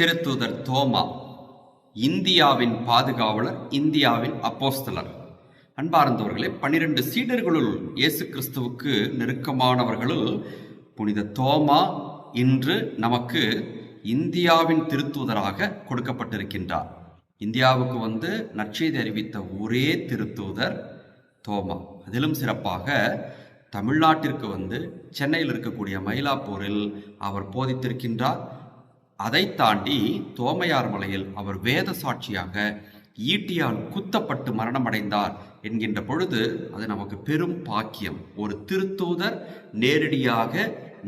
திருத்தூதர் தோமா இந்தியாவின் பாதுகாவலர் இந்தியாவின் அப்போஸ்தலர். அன்பார்ந்தவர்களே பன்னிரண்டு சீடர்களுள் இயேசு கிறிஸ்துவுக்கு நெருக்கமானவர்களுள் புனித தோமா இன்று நமக்கு இந்தியாவின் திருத்தூதராக கொடுக்கப்பட்டிருக்கின்றார். இந்தியாவுக்கு வந்து நற்செய்தி அறிவித்த ஒரே திருத்தூதர் தோமா. அதிலும் சிறப்பாக தமிழ்நாட்டிற்கு வந்து சென்னையில் இருக்கக்கூடிய மயிலாப்பூரில் அவர் போதித்திருக்கின்றார். அதை தாண்டி தோமையார் மலையில் அவர் வேத சாட்சியாக ஈட்டியால் குத்தப்பட்டு மரணமடைந்தார் என்கின்ற பொழுது அது நமக்கு பெரும் பாக்கியம். ஒரு திருத்தூதர் நேரடியாக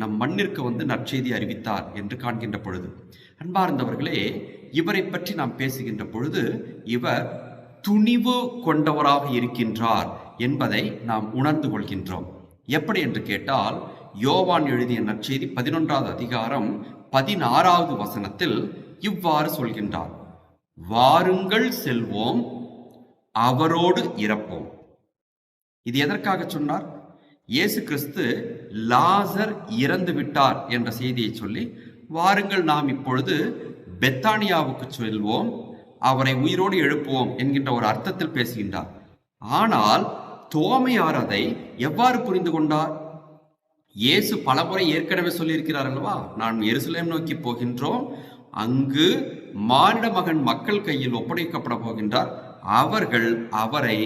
நம் மண்ணிற்கு வந்து நற்செய்தி அறிவித்தார் என்று காண்கின்ற பொழுது. அன்பார்ந்தவர்களே இவரை பற்றி நாம் பேசுகின்ற பொழுது இவர் துணிவு கொண்டவராக இருக்கின்றார் என்பதை நாம் உணர்ந்து கொள்கின்றோம். எப்படி என்று கேட்டால் யோவான் எழுதிய நற்செய்தி பதினொன்றாவது அதிகாரம் பதினாறாவது வசனத்தில் இவ்வாறு சொல்கின்றார். வாருங்கள் செல்வோம் அவரோடு இறப்போம். இது எதற்காக சொன்னார்? இயேசு கிறிஸ்து லாசர் இறந்து விட்டார் என்ற செய்தியை சொல்லி வாருங்கள் நாம் இப்பொழுது பெத்தானியாவுக்கு செல்வோம் அவரை உயிரோடு எழுப்புவோம் என்கின்ற ஒரு அர்த்தத்தில் பேசுகின்றார். ஆனால் தோமையார் அதை எவ்வாறு புரிந்து கொண்டார்? இயேசு பலமுறை ஏற்கனவே சொல்லியிருக்கிறார் அல்லவா நான் எருசலேம் நோக்கி போகின்றோம். அங்கு மானிட மகன் மக்கள் கையில் ஒப்படைக்கப்பட போகின்றார். அவர்கள் அவரை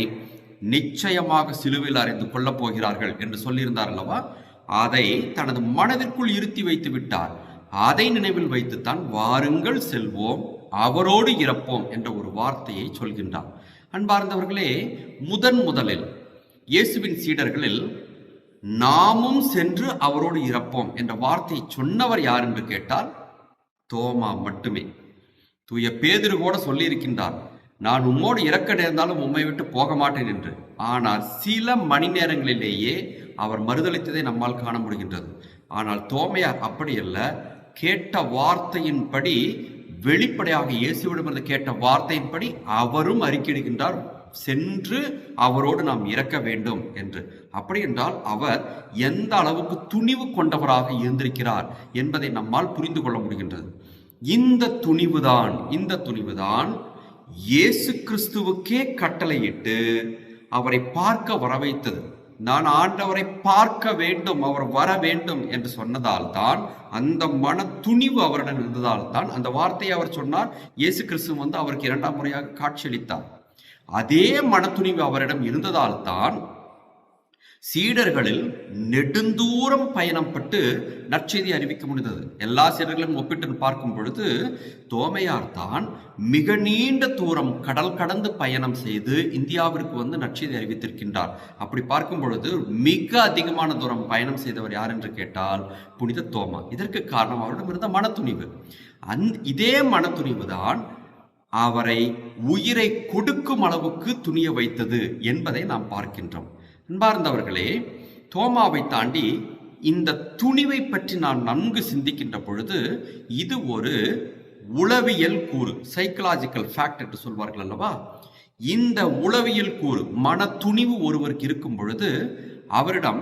நிச்சயமாக சிலுவையில் அறிந்து கொள்ளப் போகிறார்கள் என்று சொல்லியிருந்தார் அல்லவா அதை தனது மனதிற்குள் இருத்தி வைத்து விட்டார். அதை நினைவில் வைத்துத்தான் வாருங்கள் செல்வோம் அவரோடு இறப்போம் என்ற ஒரு வார்த்தையை சொல்கின்றார். அன்பார்ந்தவர்களே முதன் முதலில் இயேசுவின் சீடர்களில் நாமும் சென்று அவரோடு இறப்போம் என்ற வார்த்தையை சொன்னவர் யார் என்று கேட்டால் தோமா மட்டுமே. தூய பேதிரு கூட சொல்லியிருக்கின்றார் நான் உம்மோடு இறக்க நேர்ந்தாலும் உம்மை விட்டு போக மாட்டேன் என்று. ஆனால் சில மணி நேரங்களிலேயே அவர் மறுதளித்ததை நம்மால் காண முடிகின்றது. ஆனால் தோமையார் அப்படி அல்ல கேட்ட வார்த்தையின்படி வெளிப்படையாக இயேசுவிடமிருந்து கேட்ட வார்த்தையின்படி அவரும் அறிக்கையிடுகின்றார் சென்று அவரோடு நாம் இறக்க வேண்டும் என்று. அப்படி என்றால் அவர் எந்த அளவுக்கு துணிவு கொண்டவராக இருந்திருக்கிறார் என்பதை நம்மால் புரிந்து கொள்ள முடிகின்றது. இந்த துணிவுதான் இந்த துணிவுதான் இயேசு கிறிஸ்துவுக்கே கட்டளையிட்டு அவரை பார்க்க வர வைத்தது நான் ஆண்டவரை பார்க்க வேண்டும் அவர் வர வேண்டும் என்று சொன்னதால் தான் அந்த மன துணிவு அவரிடம் இருந்ததால் தான் அந்த வார்த்தையை அவர் சொன்னார். இயேசு கிறிஸ்து வந்து அவருக்கு இரண்டாம் முறையாக காட்சியளித்தார். அதே மனத்துணிவு அவரிடம் இருந்ததால் தான் சீடர்களில் நெடுந்தூரம் பயணம் பட்டு நற்செய்தி அறிவிக்க முடிந்தது. எல்லா சீடர்களும் ஒப்பிட்டு பார்க்கும் பொழுது தோமையார் தான் மிக நீண்ட தூரம் கடல் கடந்து பயணம் செய்து இந்தியாவிற்கு வந்து நற்செய்தி அறிவித்திருக்கின்றார். அப்படி பார்க்கும் பொழுது மிக அதிகமான தூரம் பயணம் செய்தவர் யார் என்று கேட்டால் புனித தோமா. இதற்கு காரணம் அவரிடம் இருந்த மனத்துணிவு. அந் இதே மனத்துணிவு தான் அவரை உயிரை கொடுக்கும் அளவுக்கு துணிய வைத்தது என்பதை நாம் பார்க்கின்றோம். அன்பார்ந்தவர்களே தோமாவை தாண்டி இந்த துணிவை பற்றி நான் நன்கு சிந்திக்கின்ற பொழுது இது ஒரு உளவியல் கூறு சைக்கலாஜிக்கல் ஃபேக்ட் என்று சொல்வார்கள் அல்லவா? இந்த உளவியல் கூறு மன துணிவு ஒருவருக்கு இருக்கும் பொழுது அவரிடம்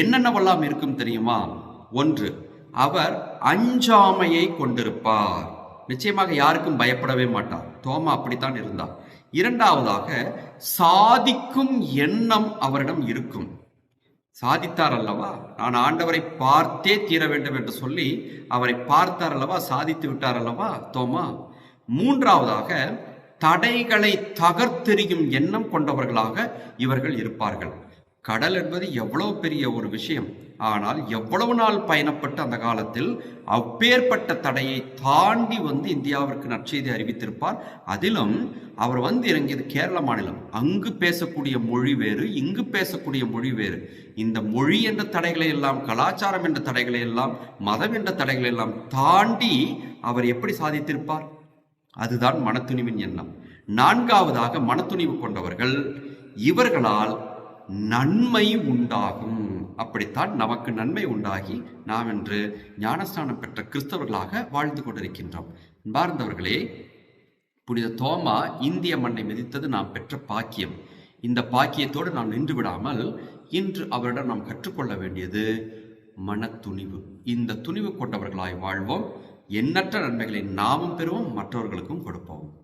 என்னென்னவெல்லாம் இருக்கும் தெரியுமா? ஒன்று அவர் அஞ்சாமையை கொண்டிருப்பார். நிச்சயமாக யாருக்கும் பயப்படவே மாட்டார். தோமா அப்படித்தான் இருந்தார் இரண்டாவதாக சாதிக்கும் எண்ணம் அவரிடம் இருக்கும். சாதித்தார் அல்லவா? நான் ஆண்டவரை பார்த்தே தீர வேண்டும் என்று சொல்லி அவரை பார்த்தார் அல்லவா? சாதித்து விட்டார் அல்லவா? தோமா? மூன்றாவதாக தடைகளை தகர்த்தெறியும் எண்ணம் கொண்டவர்களாக இவர்கள் இருப்பார்கள். கடல் என்பது எவ்வளவு பெரிய ஒரு விஷயம். ஆனால் எவ்வளவு நாள் பயணப்பட்டு அந்த காலத்தில் அப்பேற்பட்ட தடையை தாண்டி வந்து இந்தியாவிற்கு நற்செய்தி அறிவித்திருப்பார். அதிலும் அவர் வந்து இறங்கியது கேரள மாநிலம். அங்கு பேசக்கூடிய மொழி வேறு இங்கு பேசக்கூடிய மொழி வேறு. இந்த மொழி என்ற தடைகளை எல்லாம் கலாச்சாரம் என்ற தடைகளை எல்லாம் மதம் என்ற தடைகளை எல்லாம் தாண்டி அவர் எப்படி சாதித்திருப்பார்? அதுதான் மனத்துணிவின் எண்ணம். நான்காவதாக மனத்துணிவு கொண்டவர்கள் இவர்களால் நன்மை உண்டாகும். அப்படித்தான் நமக்கு நன்மை உண்டாகி நாம் இன்று ஞானஸ்தானம் பெற்ற கிறிஸ்தவர்களாக வாழ்ந்து கொண்டிருக்கின்றோம். அன்பார்ந்தவர்களே புனித தோமா இந்திய மண்ணை மிதித்தது நாம் பெற்ற பாக்கியம். இந்த பாக்கியத்தோடு நாம் நின்று விடாமல் இன்று அவரிடம் நாம் கற்றுக்கொள்ள வேண்டியது மனத்துணிவு. இந்த துணிவு கொண்டவர்களாய் வாழ்வோம். எண்ணற்ற நன்மைகளை நாமும் பெறுவோம் மற்றவர்களுக்கும் கொடுப்போம்.